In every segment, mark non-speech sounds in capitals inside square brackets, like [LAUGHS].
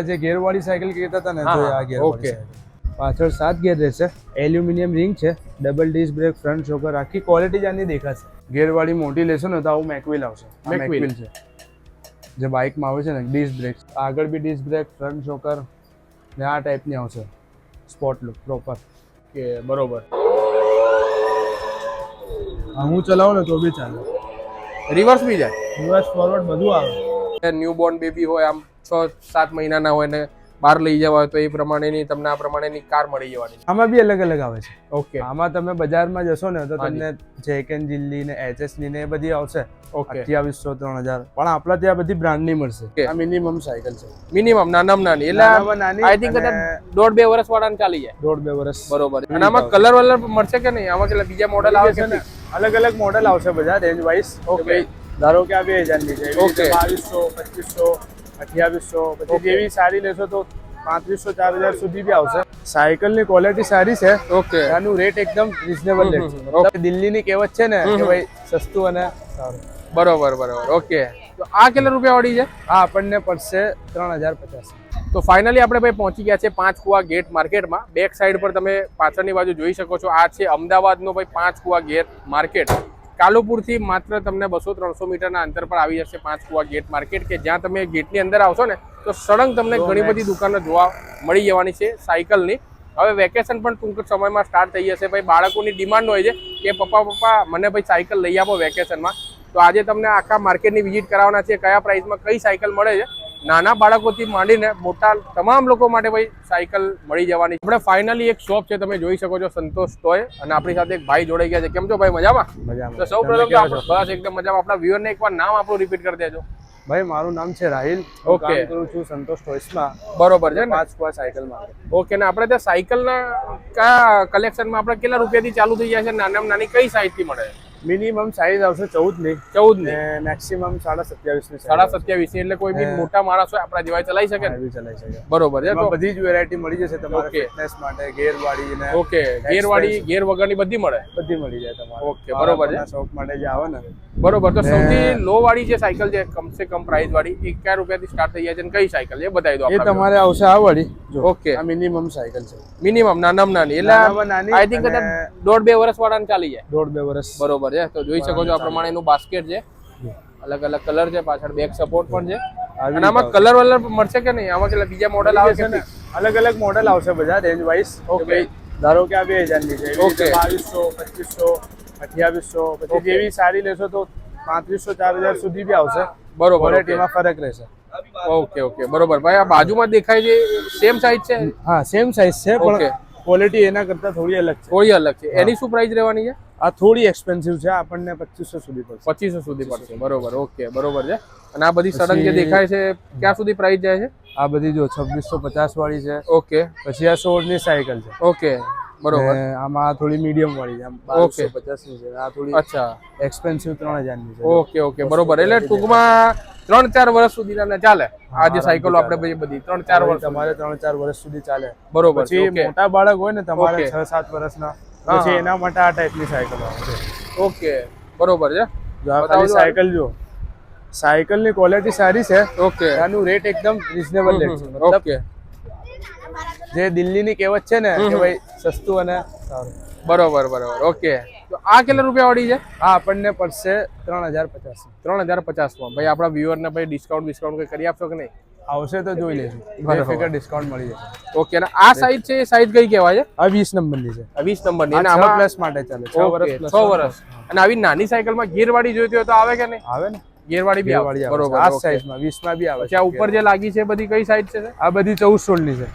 જે ગેરવાળી સાયકલ કહેતા હતા ને તો આ ગેરવાળી. સાયકલ. પાછળ સાત ગેર રહેશે. એલ્યુમિનિયમ રિંગ છે. Double disc brake front shocker આખી ક્વોલિટી જ આની દેખાશે. ગેરવાળી મોટી લેશો ને તો આવું મેકવિલ આવશે. મેકવિલ છે. જે બાઇકમાં આવે છે ને ડિસ્ક બ્રેક આગળ બી ડિસ્ક બ્રેક ફ્રન્ટ શોકર ને આ ટાઈપની આવશે. સ્પોટ લુક પ્રોપર કે બરોબર. હું ચલાવું ને તો બી ચાલે. રિવર્સ બી જાય. રિવર્સ ફોરવર્ડ બધું આવે. ન્યૂ બોર્ન બેબી હોય આમ. છ સાત મહિનાના હોય ને બહાર લઈ જવા હોય તો એ પ્રમાણેની તમને આ પ્રમાણેની કાર મળી જવાની આમાં બી અલગ અલગ આવે છે. ઓકે. આમાં તમે બજારમાં જશો ને તો તમને જેકેન જિલ્લી ને એચએસની ને એ બધી આવશે. ઓકે. અઠ્યાવીસો ત્રણ હજાર. પણ આપણા ત્યાં બધી બ્રાન્ડની મળશે. Okay. આ મિનિમમ સાયકલ છે. મિનિમમ નાનામાં નાની. એટલે નાની આઈ થિંક કદાચ દોઢ બે વર્ષ વાળાને ચાલી જાય. દોઢ બે વર્ષ બરોબર. અને આમાં કલર વલર મળશે કે નહીં? આમાં કેટલા બીજા મોડલ આવે છે છે ને. અલગ અલગ મોડેલ આવશે બધા રેન્જ વાઇઝ ઓકે ધારો કે આ બે હજારની છે. ઓકે. બાવીસો પચીસો અઠ્યાવીસો પછી જેવી સારી લેશો તો પાંત્રીસો ચાર હજાર સુધી બી આવશે. સાયકલની ક્વોલિટી સારી છે. ઓકે આનું રેટ એકદમ રિઝનેબલ રેટ છે. દિલ્હીની કહેવત છે ને કે ભાઈ સસ્તું અને સારું. બરોબર બરોબર. ઓકે તો આ કેટલા રૂપિયા વાળી છે? આ આપણને પડશે ત્રણ હજાર પચાસ. તો ફાઇનલી આપણે ભાઈ પહોંચી ગયા છે પાંચ કુવા ગેટ માર્કેટમાં. બેક સાઈડ પર તમે પાછળની બાજુ જોઈ શકો છો. આ છે અમદાવાદનો ભાઈ પાંચ કુવા ગેટ માર્કેટ. કાલુપુરથી માત્ર તમને બસો ત્રણસો મીટરના અંતર પર આવી જશે પાંચ કુવા ગેટ માર્કેટ કે જ્યાં તમે ગેટની અંદર આવશો ને તો સળંગ તમને ઘણી બધી દુકાનો જોવા મળી જવાની છે સાયકલની. હવે વેકેશન પણ ટૂંક સમયમાં સ્ટાર્ટ થઈ જશે. ભાઈ બાળકોની ડિમાન્ડ હોય છે કે પપ્પા પપ્પા મને ભાઈ સાયકલ લઈ આપો વેકેશનમાં. તો આજે તમને આખા માર્કેટની વિઝિટ કરાવવાના છે કયા પ્રાઇસમાં કઈ સાયકલ મળે છે નાના બાળકોથી માંડીને મોટા તમામ લોકો માટે ભાઈ સાયકલ મળી જવાની આપણે ફાઇનલી એક શોપ છે તમે જોઈ શકો છો સંતોષ ટોય અને આપણી સાથે એક ભાઈ જોડાઈ ગયા છે. કેમ છો ભાઈ? મજામાં? મજામાં. તો સૌ પ્રથમ બસ એકદમ મજામાં. આપણા વ્યુઅરને એકવાર નામ આપણું રિપીટ કરી દેજો. ભાઈ મારું નામ છે રાહિલ. ઓકે કરું છું સંતોષ ટોયસમાં બરોબર છે ને? પાંચ કુવા સાયકલમાં ઓકે ને આપણે ત્યાં સાયકલના કયા કલેક્શનમાં આપણે કેટલા રૂપિયાથી ચાલુ થઈ જાય છે? નાનામાં નાની કઈ સાઈઝથી મળે? છે મિનિમમ સાઈઝ આવશે ચૌદની ચૌદ ને મેક્સિમમ સાડા સત્યાવીસની સાડા સત્યાવીસ એટલે કોઈ બી મોટા માણસ હોય આપણા જેવા ચલાવી શકે ને? એવી ચલાવી શકે. બરોબર છે બધી જ વેરાયટી મળી જશે તમારે. ફિટનેસ માટે ગેર વાળી ને ઓકે ગેરવાળી ગેર વગરની બધી મળે? બધી મળી જાય તમારે. ઓકે બરોબર છે. શોખ માટે જે આવે ને બરોબર તો સૌથી લો વાળી જે સાયકલ છે કમસે કમ પ્રાઇસ વાળી એ કયા રૂપિયાથી સ્ટાર્ટ થઈ જાય છે કઈ સાયકલ છે બતાવી દો એ તમારે આવશે આ વાળી. ઓકે આ મિનિમમ સાયકલ છે. મિનિમમ નાનામાં નાની. એટલે આઈ થિંક કદાચ દોઢ બે વર્ષ વાળાને ચાલી જાય. દોઢ બે વર્ષ. બરોબર છે? તો જોઈ શકો છો આ પ્રમાણે એનું બાસ્કેટ છે. અલગ અલગ કલર છે પાછળ બેક સપોર્ટ પણ છે. અને આમાં કલર વલર મળશે કે નહીં? આમાં કેટલા બીજા મોડલ આવે છે છે ને? અલગ અલગ મોડેલ આવશે બધા રેન્જ વાઇઝ ઓકે ધારો કે આ બે હજારની છે. ઓકે બાવીસો પચીસો અઠ્યાવીસો પછી જેવી સારી લેશો તો પાંત્રીસો ચાર હજાર સુધી બી આવશે. બરોબર એમાં ક્વોલિટીમાં ફરક રહેશે. ઓકે ઓકે બરોબર. ભાઈ આ બાજુમાં દેખાય છે સેમ સાઈઝ છે? હા સેમ સાઇઝ છે. પણ ક્વોલિટી એના કરતા થોડી અલગ છે. થોડી અલગ છે. એની શું પ્રાઇસ રહેવાની છે? આ થોડી એક્સપેન્સિવ છે આપણને પચીસો સુધી પડશે. પચીસો સુધી પડશે. બરોબર ઓકે બરોબર છે. અને આ બધી સડંગ જે દેખાય છે ક્યાં સુધી પ્રાઇસ જાય છે? આ બધી જો છવ્વીસો પચાસ વાળી છે. ઓકે પછી આ સોળની સાયકલ છે. ઓકે બરોબર. આમાં થોડી મીડિયમ વાળી છે ઓકે. પચાસની છે. આ થોડી અચ્છા. એક્સપેન્સિવ ત્રણ હજારની છે. Okay okay. બરોબર. એટલે ટૂંકમાં ત્રણ ચાર વર્ષ સુધી ચાલે. આ જે સાયકલો આપણે પછી બધી ત્રણ ચાર વર્ષ તમારે ત્રણ ચાર વર્ષ સુધી ચાલે. બરોબર પછી મોટા બાળક હોય ને તમારે છ સાત વર્ષના પછી એના માટે આ ટાઈપની સાયકલ આવે ઓકે. બરોબર છે. સાયકલ જો સાયકલની ક્વોલિટી સારી છે ઓકે. આનું રેટ એકદમ રિઝનેબલ રેટ છે. ઓકે. જે દિલ્હીની કહેવત છે ને કે ભાઈ સસ્તું અને સારું. બરોબર બરોબર. ઓકે. તો આ કેટલા રૂપિયા વાળી છે? હા આપણને પડશે ત્રણ હજાર પચાસ. ત્રણ હજાર પચાસમાં. ભાઈ આપણા વ્યુઅરને ભાઈ ડિસ્કાઉન્ટ ડિસ્કાઉન્ટ કંઈ કરી આપશો કે નહીં? આવશે તો જોઈ લેશું બરાબર. ડિસ્કાઉન્ટ મળી જશે. ઓકે અને આ સાઈઝ છે એ સાઈઝ કઈ કહેવાય છે? આ વીસ નંબરની છે. આ વીસ નંબરની. આ અને આમાં પ્લસ માટે ચાલે છ વર્ષ છ વર્ષ. અને આવી નાની સાયકલમાં ગિયરવાળી જોઈતી હોય તો આવે કે નહીં? આવે ને. ગિયરવાળી બી આવે. બરોબર આ. સાઈઝમાં વીસમાં બી આવે છે આ ઉપર જે લાગી છે બધી કઈ સાઈઝ છે આ બધી ચૌદ સોળની છે.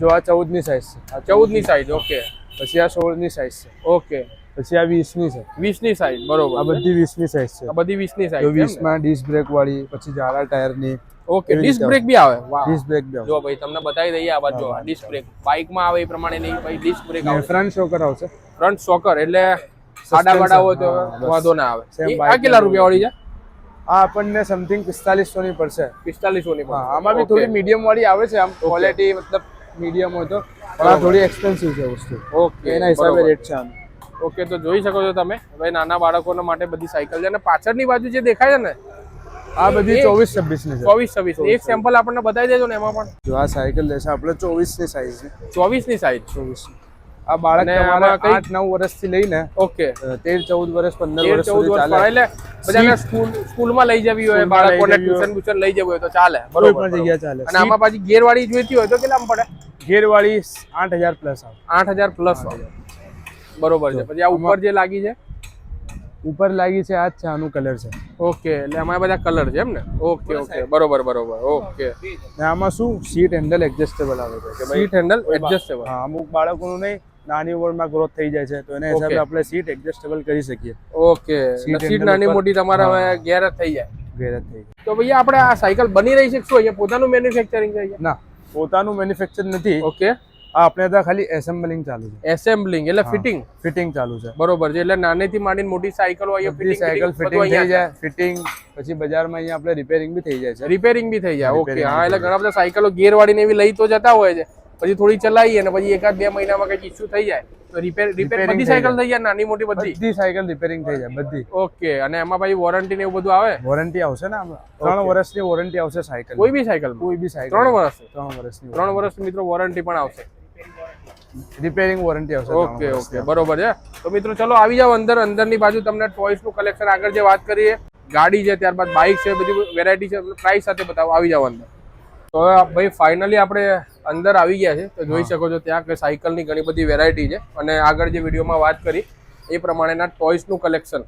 જો આ ચૌદની સાઈઝ છે. આ ચૌદની સાઈઝ ઓકે પછી આ સોળની સાઈઝ છે. ઓકે પછી આ વીસની છે. વીસની સાઈઝ આ બધી વીસની સાઈઝ છે. આ બધી વીસની જો સાઈઝ વીસમાં ડિસ્ક બ્રેક વાળી પછી જાડા ટાયરની ઓકે ડિસ્ક બ્રેક બી આવે? ડિસ્ક બ્રેક બી જો ભાઈ તમને બતાવી દઈએ આ બાજુ ડિસ્ક બ્રેક બાઇકમાં આવે એ પ્રમાણે નહીં ભાઈ ડિસ્ક બ્રેક આવે. ફ્રન્ટ શોકર આવશે. ફ્રન્ટ શોકર એટલે સાડા વાડા હોય તો વાંધો ના આવે. આ કેટલા રૂપિયા વાળી છે? આ આપણને સમથિંગ પિસ્તાલીસો ની પડશે. પિસ્તાલીસો ની આમાં બી થોડી મીડિયમ વાળી આવે છે આમ ક્વોલિટી મતલબ મીડિયમ હોય તો પણ આ થોડી એક્સપેન્સિવ છે વસ્તુ. ઓકે એના હિસાબે રેટ છે આમ. ઓકે તો જોઈ શકો છો તમે. ભાઈ નાના બાળકોના માટે બધી સાયકલ છે. અને પાછળની બાજુ જે દેખાય છે ને આ બધી ચોવીસ છવ્વીસની ચોવીસ છવ્વીસ. એક સેમ્પલ આપણને બતાવી દેજો ને એમાં પણ. જો આ સાયકલ લેશે આપણે ચોવીસની સાઈઝ ચોવીસની સાઈઝ ચોવીસ. આ બાળક તમારે આમાં કઈ- આઠ નવ વર્ષથી લઈને ઓકે. તેર ચૌદ વર્ષ પંદર તેર વર્ષ ચૌદ સુધી વર્ષ ચાલે. એટલે બધાને સ્કૂલ સ્કૂલમાં લઈ જવી હોય બાળકોને ટ્યુશન ટ્યુશન લઈ જવું હોય તો ચાલે. બરોબર પણ જગ્યા ચાલે. અને આમાં પાછી ગેર વાળી જોઈતી હોય તો કેટલામાં પડે? ગેરવાળી આઠ હજાર પ્લસ આવે. આઠ હજાર પ્લસ બરોબર છે. પછી આ ઉપર જે લાગી છે? ઉપર લાગી છે આ જ છે આનું કલર છે. ઓકે એટલે આમાં બધા કલર છે એમ ને? Okay okay. બરોબર બરોબર. ઓકે. ને આમાં શું? સીટ હેન્ડલ એડજસ્ટેબલ આવે છે કે સીટ હેન્ડલ એડજસ્ટેબલ હા અમુક બાળકોનું નહીં નાની ઉંમરમાં ગ્રોથ થઈ જાય છે તો એના હિસાબે આપણે સીટ એડજસ્ટેબલ કરી શકીએ. ઓકે સીટ નાની મોટી તમારે હવે ગેર જ થઈ જાય. ગેર જ થઈ જાય. તો ભૈયા આપણે આ સાયકલ બની રહી છે શું? અહીંયા પોતાનું મેન્યુફેક્ચરિંગ છે ના પોતાનું મેન્યુફેક્ચર નથી. ઓકે આ આપણે ત્યાં ખાલી એસેમ્બલિંગ ચાલુ છે. એસેમ્બલિંગ એટલે ફિટિંગ ફિટિંગ ચાલુ છે. બરોબર છે એટલે નાનેથી માંડીને મોટી સાયકલ હોય ફિટિંગ સાયકલ ફિટિંગ થઈ જાય. ફિટિંગ પછી બજારમાં અહીંયા આપણે રિપેરિંગ બી થઈ જાય છે. રિપેરિંગ બી થઈ જાય. ઓકે હા એટલે ઘણા બધા સાયકલો ગેર વાળીને એવી લઈ તો જતા હોય છે. પછી થોડી ચલાવીએ અને પછી એકાદ બે મહિનામાં કઈ ઇસ્યુ થઈ જાય તો રિપેર રિપેર બધી સાયકલ થઈ જાય નાની મોટી બધી? બધી સાયકલ રિપેરિંગ થઈ જાય બધી. ઓકે અને એમાં પછી વોરંટી ને એવું બધું આવે? વોરંટી આવશે ને ત્રણ વર્ષની વોરંટી આવશે સાયકલ કોઈ બી સાયકલ કોઈ બી સાયકલ ત્રણ વર્ષ? ત્રણ વર્ષની ત્રણ વર્ષ મિત્રો વોરંટી પણ આવશે. રિપેરિંગ વોરંટી આવશે ઓકે ઓકે બરોબર છે. તો મિત્રો ચલો આવી જાવ અંદર અંદરની બાજુ તમને ટોયસનું કલેક્શન આગળ જે વાત કરીએ. ગાડી છે ત્યારબાદ બાઇક છે બધી વેરાયટી છે. પ્રાઇસ સાથે બતાવો આવી જાવ અંદર. તો ભાઈ ફાઇનલી આપણે અંદર આવી ગયા છે. તો જોઈ શકો છો ત્યાં કે સાયકલની ઘણી બધી વેરાયટી છે. અને આગળ જે વિડીયોમાં વાત કરી એ પ્રમાણેના ટોયસનું કલેક્શન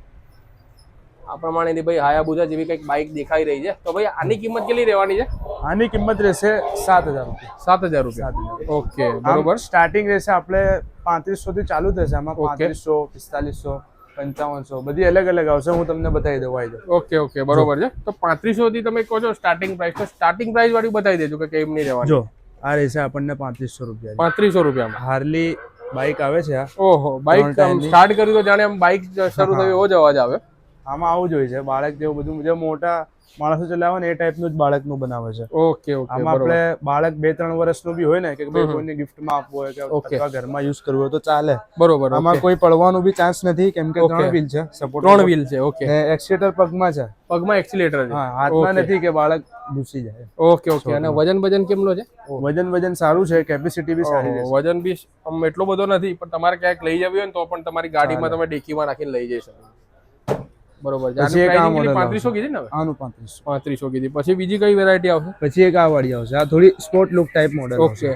આ પ્રમાણેની ભાઈ હાયાબુજા જેવી કંઈક બાઇક દેખાઈ રહી છે. તો ભાઈ આની કિંમત કેટલી રહેવાની છે? આની કિંમત રહેશે સાત હજાર રૂપિયા. સાત હજાર રૂપિયા. ઓકે બરોબર. સ્ટાર્ટિંગ રહેશે આપણે પાંત્રીસો થી ચાલુ થશે. આમાં. પાંત્રીસો પિસ્તાલીસો. પંચાવનસો. બધી અલગ અલગ આવશે હું તમને બતાવી દઉં આવી જાઓ ઓકે ઓકે બરોબર છે. તો પાંત્રીસો થી તમે કહો છો સ્ટાર્ટિંગ પ્રાઇસ તો સ્ટાર્ટિંગ પ્રાઇસ વાળી બતાવી દેજો કે કેમ નહીં રહેવાનું. જો આ રહેશે આપણને પાંત્રીસો રૂપિયા પાંત્રીસો રૂપિયામાં. હાર્લી બાઇક આવે છે ઓહો બાઇક સ્ટાર્ટ કર્યું તો જાણે આમ બાઇક શરૂ થયું એવો જ અવાજ આવે. આમાં આવું જોઈએ છે. બાળક જેવું બધું જે મોટા માણસો ચલાવે ને એ ટાઈપનું જ બાળકનું બનાવે છે. ઓકે ઓકે આમાં આપણે બાળક બે ત્રણ વર્ષનું બી હોય ને કે ભાઈ કોઈને ગિફ્ટમાં આપવું હોય કે. અથવા ઘરમાં યુઝ કરવું હોય તો ચાલે. બરોબર આમાં કોઈ પડવાનું બી ચાન્સ નથી કેમ કે ત્રણ વ્હીલ છે સપોર્ટ ત્રણ વ્હીલ છે ઓકે એક્સિલેટર પગમાં છે. પગમાં એક્સિલેટર છે. હાથમાં નથી કે બાળક ઘૂસી જાય. ઓકે ઓકે અને વજન વજન કેમનો છે? વજન વજન સારું છે કેપેસિટી બી સારી છે વજન બી આમ એટલો બધો નથી પણ તમારે ક્યાંક લઈ જવી હોય ને તો પણ તમારી ગાડીમાં તમે ડેકીમાં નાખીને લઈ જઈ શકો. બરોબર. પછી એક આ model પાંત્રીસો કીધી ને આનું પાંત્રીસો. પાંત્રીસો કીધી. પછી બીજી કઈ વેરાયટી આવશે? પછી એક આ વાળી આવશે. આ થોડી sport look type model okay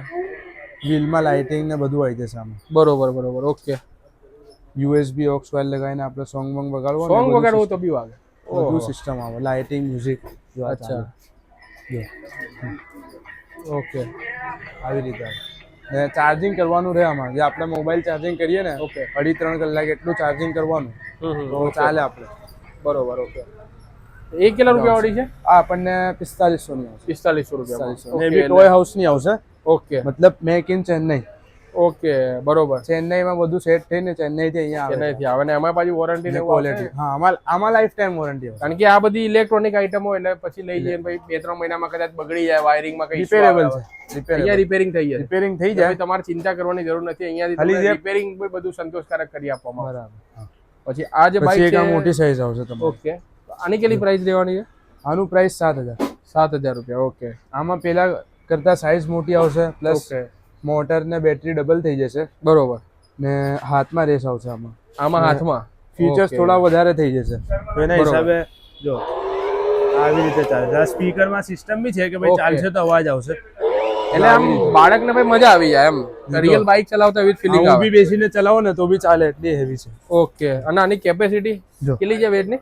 વ્હીલમાં lighting ને બધું આવી જશે આમાં. બરોબર બરોબર. ઓકે યુએસબી ઓક્સ વાયર લગાવીને આપણે સોંગ વોંગ વગાડવાનું સોંગ વગાડવું તો બી વાગે. બધું સિસ્ટમ આવે. લાઇટિંગ મ્યુઝિક અચ્છા. ઓકે આવી રીતે ને ચાર્જિંગ કરવાનું રહે આમાં. જે આપણે મોબાઈલ ચાર્જિંગ કરીએ ને ઓકે અઢી ત્રણ કલાક એટલું ચાર્જિંગ કરવાનું. તો ચાલે આપણે. બરોબર ઓકે. એ કેટલા રૂપિયા વાળી છે? આ આપણને પિસ્તાલીસો ની આવશે. પિસ્તાલીસો રૂપિયા એ બી ટોય હાઉસની આવશે. ઓકે. મતલબ મેક ઇન ચેન્નઈ. ઓકે બરોબર. ચેન્નઈમાં બધું સેટ થઈને ચેન્નઈથી અહીંયા આવે ચેન્નઈથી આવે. ને એમાં પાછી વોરંટી ક્વોલિટી હા આમાં આમાં લાઈફ ટાઈમ વોરંટી આવશે. કારણ કે આ બધી ઇલેક્ટ્રોનિક આઇટમો એટલે પછી લઈ જઈએ ભાઈ બે ત્રણ મહિનામાં કદાચ બગડી જાય વાયરિંગમાં કઈ રિપેરેબલ છે. અહીંયા રિપેરિંગ થઈ જાય. રિપેરિંગ થઈ જાય. તમારે ચિંતા કરવાની જરૂર નથી. અહીંયાથી રિપેરિંગ બધું સંતોષકારક કરી આપવામાં બરાબર. પછી આ જે બાઈક છે મોટી સાઈઝ આવશે તમારે. ઓકે. આની કેટલી પ્રાઇસ રહેવાની છે? આનું પ્રાઇસ સાત હજાર. સાત હજાર રૂપિયા ઓકે. આમાં પેલા કરતા સાઈઝ મોટી આવશે પ્લસ મોટર ને બેટરી ડબલ થઈ જશે. બરોબર. ને હાથમાં રેસ આવશે આમાં. આમાં હાથમાં? ફીચર્સ થોડા વધારે થઈ જશે. તો એના હિસાબે જો આવી રીતે ચાલે. સ્પીકરમાં સિસ્ટમ બી છે કે ભાઈ ચાલશે તો અવાજ આવશે. એટલે આમ બાળકને ભાઈ મજા આવી જાય એમ. રિયલ બાઇક ચલાવતા એવી ફિલિંગ આવે બી બેસીને ચલાવો ને તો બી ચાલે એટલી હેવી છે. ઓકે. અને આની કેપેસિટી. કેટલી છે વેટની?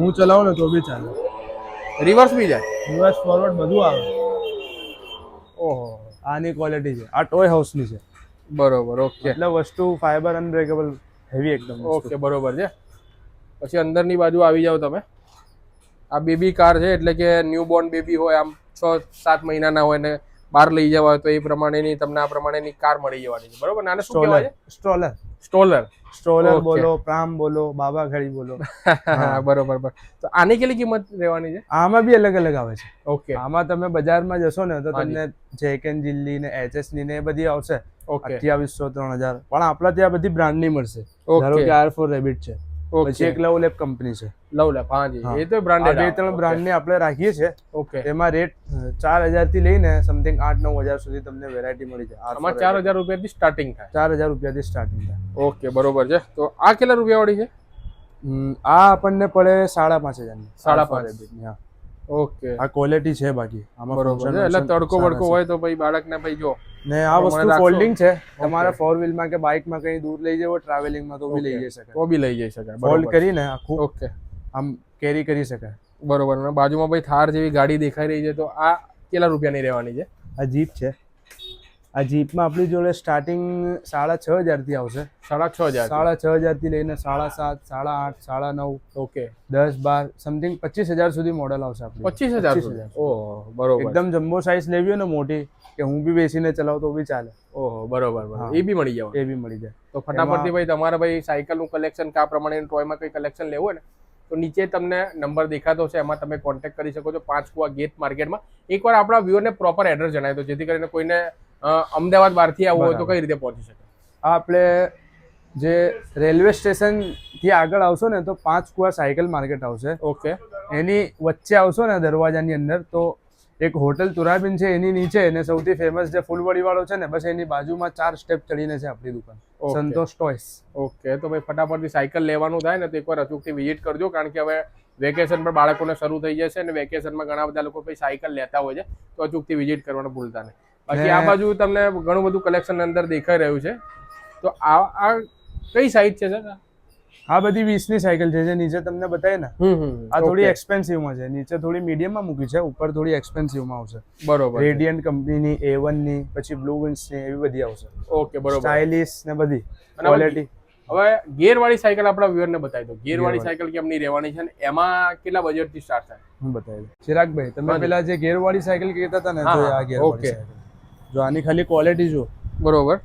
હું ચલાવું ને તો બી ચાલે. રિવર્સ બી જાય? રિવર્સ ફોરવર્ડ બધું આવે. ઓહો. આની ક્વોલિટી છે. આ ટોય હાઉસની છે. બરોબર ઓકે. એટલે વસ્તુ ફાઈબર અનબ્રેકેબલ હેવી એકદમ ઓકે બરોબર છે. પછી અંદરની બાજુ આવી જાઓ તમે. આ બેબી કાર છે એટલે કે ન્યૂબોર્ન બેબી હોય આમ છ સાત મહિનાના હોય ને બહાર લઈ જવા હોય તો એ પ્રમાણેની તમને આ પ્રમાણેની કાર મળી જવાની છે. બરોબર? નાને શું કહેવાય સ્ટ્રોલર છે સ્ટ્રોલર Okay. બોલો પ્રામ બોલો બાબા ઘડી બોલો. [LAUGHS] બરોબર બરોબર. તો આની કેટલી કિંમત રહેવાની છે? આમાં બી અલગ અલગ આવે છે. ઓકે આમાં તમે બજારમાં જશો ને તો. તમને જેકેન જિલ્લી ને એચએસની ને એ બધી આવશે. ઓકે અઠ્યાવીસો ત્રણ હજાર. પણ આપણા ત્યાં બધી બ્રાન્ડની મળશે. ધારો કે આર ફોર રેબિટ છે. પછી એક લવ લેબ કંપની છે. લવ લેપ હા જી. એ તો બ્રાન્ડેડ બે ત્રણ બ્રાન્ડ ને આપણે રાખીએ છીએ. ઓકે એમાં રેટ ચાર હજારથી લઈને સમથિંગ આઠ નવ હજાર સુધી તમને વેરાયટી મળી જાય. આમાં ચાર હજાર રૂપિયાથી સ્ટાર્ટિંગ થાય. ચાર હજાર રૂપિયાથી સ્ટાર્ટિંગ થાય. ઓકે બરોબર છે. તો આ કેટલા રૂપિયા વાળી છે આ આપણને પડે સાડા પાંચ હજારની. સાડા પાંચ. Rabbit ની, હા. ઓકે. આ ક્વોલિટી છે બાકી. આમાં બરોબર. એટલે તડકો વડકો હોય તો ભાઈ બાળકને ભાઈ જો. ને આ વસ્તુ. ફોલ્ડિંગ છે. તમારે ફોર વ્હીલમાં કે બાઇકમાં કઈ દૂર લઈ જવો ટ્રાવેલિંગમાં તો બી લઈ જઈ શકાય. તો બી લઈ જઈ શકાય. ફોલ્ડ કરીને આખું ઓકે આમ કેરી કરી શકાય. બરોબર. બાજુમાં ભાઈ થાર જેવી ગાડી દેખાઈ રહી છે તો આ કેટલા રૂપિયાની રહેવાની છે? આ જીપ છે. આ જીપમાં આપણી જોડે સ્ટાર્ટિંગ સાડા છ હજારથી આવશે. સાડા છ હજાર સાડા છ હજારથી લઈને સાડા સાત સાડા આઠ સાડા નવ ઓકે. દસ બાર સમથિંગ પચીસ હજાર સુધી મોડલ આવશે આપણે પચીસ હજાર 25,000 ઓહો બરોબર. એકદમ જમ્બો સાઇઝ લેવી હોય ને મોટી કે હું બી બેસીને ચલાવું તો બી ચાલે. ઓહો બરોબર. એ બી મળી જાય એ બી મળી જાય. તો ફટાફટથી ભાઈ તમારે ભાઈ સાયકલનું કલેક્શન કા પ્રમાણે ટોયમાં કંઈ કલેક્શન લેવું હોય ને તો નીચે તમને નંબર દેખાતો છે એમાં તમે કોન્ટેક્ટ કરી શકો છો પાંચ કુવા ગેટ માર્કેટમાં. એકવાર આપણા વ્યૂઅરને પ્રોપર એડ્રેસ જણાવી દો જેથી કરીને કોઈને અમદાવાદ બહારથી આવવું હોય તો કઈ રીતે પહોંચી શકે? આપણે જે રેલવે સ્ટેશનથી આગળ આવશો ને તો પાંચ કુવા સાયકલ માર્કેટ આવશે. ઓકે. એની વચ્ચે આવશો ને દરવાજાની અંદર તો એક હોટલ તુરાબીન છે એની નીચે અને સૌથી ફેમસ જે ફૂલવડી વાળો છે ને બસ એની બાજુમાં ચાર સ્ટેપ ચડીને છે આપણી દુકાન. સંતોષ ટોયસ. ઓકે તો ભાઈ ફટાફટથી સાયકલ લેવાનું થાય ને તો એકવાર અચૂકથી વિઝિટ કરજો કારણ કે હવે વેકેશન પર બાળકોને શરૂ થઈ જશે અને વેકેશનમાં ઘણા બધા લોકો પછી સાયકલ લેતા હોય છે તો અચૂકથી વિઝિટ કરવાનું ભૂલતા નહીં. બાકી આ બાજુ તમને ઘણું બધું કલેક્શન અંદર દેખાઈ રહ્યું છે. તો આ આ કઈ સાઈઝ છે સર? આ બધી વીસની સાયકલ છે જે નીચે તમને બતાવી ને. આ થોડી એક્સપેન્સિવમાં છે. નીચે થોડી મીડિયમમાં મૂકી છે ઉપર થોડી એક્સપેન્સિવમાં આવશે. બરોબર રેડિયન્ટ કંપનીની એ વનની પછી બ્લુ વિન્સની એવી બધી આવશે. ઓકે બરોબર. સ્ટાઇલિશ ને બધી. ક્વોલિટી હવે ગેર વાળી સાયકલ આપણા વ્યુઅરને બતાવી દો. ગેર વાળી સાયકલ કેમની રહેવાની છે ને એમાં કેટલા બજેટથી સ્ટાર્ટ થાય? હું બતાવી દઉં. ચિરાગભાઈ તમે પેલા જે ગેર વાળી સાયકલ કહેતા હતા ને તો આ ગેર okay. જો આની ખાલી ક્વોલિટી જો બરોબર.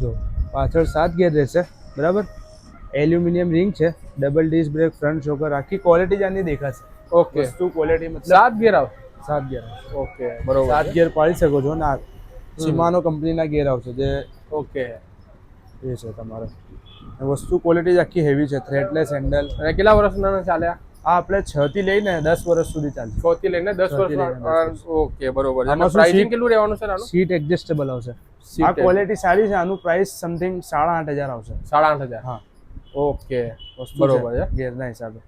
જો પાછળ સાત ગેર રહેશે બરાબર? એલ્યુમિનિયમ રિંગ છે double disc brake front shocker આખી ક્વોલિટી જ આની દેખાશે. ઓકે વસ્તુ ક્વોલિટી મતલબ સાત ગેર આવે. સાત ગેર ઓકે બરોબર. સાત ગેર પાડી શકો છો ને આ સિમાનો કંપનીના ગેર આવશે જે ઓકે એ છે તમારે. વસ્તુ ક્વોલિટી જ આખી હેવી છે થ્રેડલેસ હેન્ડલ અને કેટલા વર્ષના ચાલ્યા? આ આપણે છ થી લઈને દસ વર્ષ સુધી ચાલશે. છ થી લઈને દસ વર્ષ ઓકે બરોબર છે. પ્રાઇસિંગ કેટલું રહેવાનું છે આનું? સીટ એડજસ્ટેબલ આવશે. આ ક્વોલિટી સારી છે આનું પ્રાઇસ સમથિંગ સાડા આઠ હજાર આવશે. સાડા આઠ હજાર? હા. ઓકે બરોબર છે. ગેરના હિસાબે.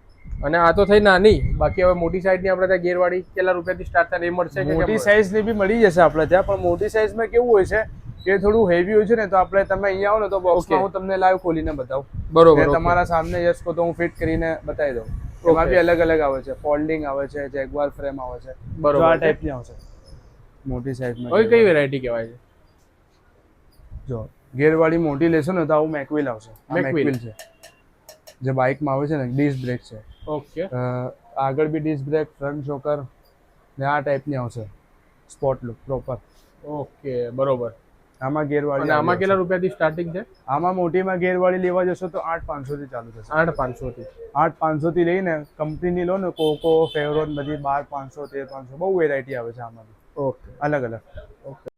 અને આ તો થઈ નાની. બાકી હવે મોટી સાઈડની આપણે ત્યાં ગેરવાળી કેટલા રૂપિયાથી સ્ટાર્ટ થાય એ મળશે મોટી કેમ? સાઈઝની બી મળી જશે આપણે ત્યાં પણ મોટી સાઈઝમાં કેવું હોય છે કે થોડું હેવી હોય છે ને તો આપણે તમે અહીંયા આવો ને તો બોક્સમાં. હું તમને લાઈવ ખોલીને બતાવું. બરોબર તમારા સામે યસ કો તો હું ફિટ કરીને બતાવી દઉં. એમાં બી અલગ અલગ આવે છે. ફોલ્ડિંગ આવે છે જેગવાર ફ્રેમ આવે છે. બરોબર. આ છે. ટાઈપની આવશે. મોટી સાઈઝમાં હવે કઈ વેરાયટી કહેવાય છે? જો ગેરવાળી મોટી લેશો ને તો આવું મેકવિલ આવશે. મેકવિલ છે. જે બાઇકમાં આવે છે ને ડિસ્ક બ્રેક છે. ઓકે આગળ બી ડિસ્ક બ્રેક ફ્રન્ટ શોકર ને આ ટાઈપની આવશે. સ્પોટ લુક પ્રોપર ઓકે બરોબર. આમાં ગેરવાળી આમાં કેટલા કેટલા રૂપિયાથી સ્ટાર્ટિંગ છે. આમાં મોટીમાં ગેરવાળી લેવા જશો તો આઠ પાંચસો થી ચાલુ થશે. આઠ પાંચસો થી આઠ પાંચસો થી લઈને કંપનીની લો ને કોકો ફેવરોન બધી બાર પાંચસો તેર પાંચસો બહુ વેરાયટી આવે છે આમાં ઓકે અલગ અલગ. ઓકે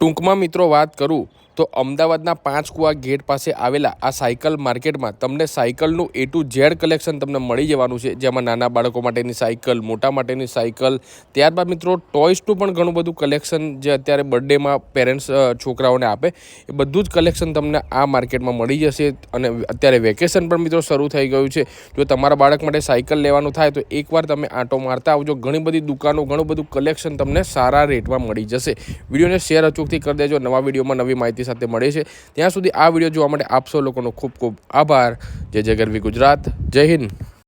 ટૂંકમાં મિત્રો વાત કરું તો અમદાવાદના પાંચ કુવા ગેટ પાસે આવેલા આ સાયકલ માર્કેટમાં તમને સાયકલનું એ ટુ ઝેડ કલેક્શન તમને મળી જવાનું છે. જેમાં નાના બાળકો માટેની સાયકલ, મોટા માટેની સાયકલ, ત્યારબાદ મિત્રો ટોયસનું પણ ઘણું બધું કલેક્શન જે અત્યારે બર્થડેમાં પેરેન્ટ્સ છોકરાઓને આપે, એ બધું જ કલેક્શન તમને આ માર્કેટમાં મળી જશે. અને અત્યારે વેકેશન પણ મિત્રો શરૂ થઈ ગયું છે. જો તમારા બાળક માટે સાયકલ લેવાનું થાય તો એકવાર તમે આંટો મારતા આવજો. ઘણી બધી દુકાનો, ઘણું બધું કલેક્શન તમને સારા રેટમાં મળી જશે. વિડીયોને શેર અચૂકથી કરી દેજો. નવા વિડીયોમાં નવી માહિતી સાથે મળે છે. ત્યાં સુધી આ વીડિયો જોવા માટે આપસો લોકોનો ખૂબ ખૂબ આભાર. જય જય ગરવી ગુજરાત. જય હિન્દ.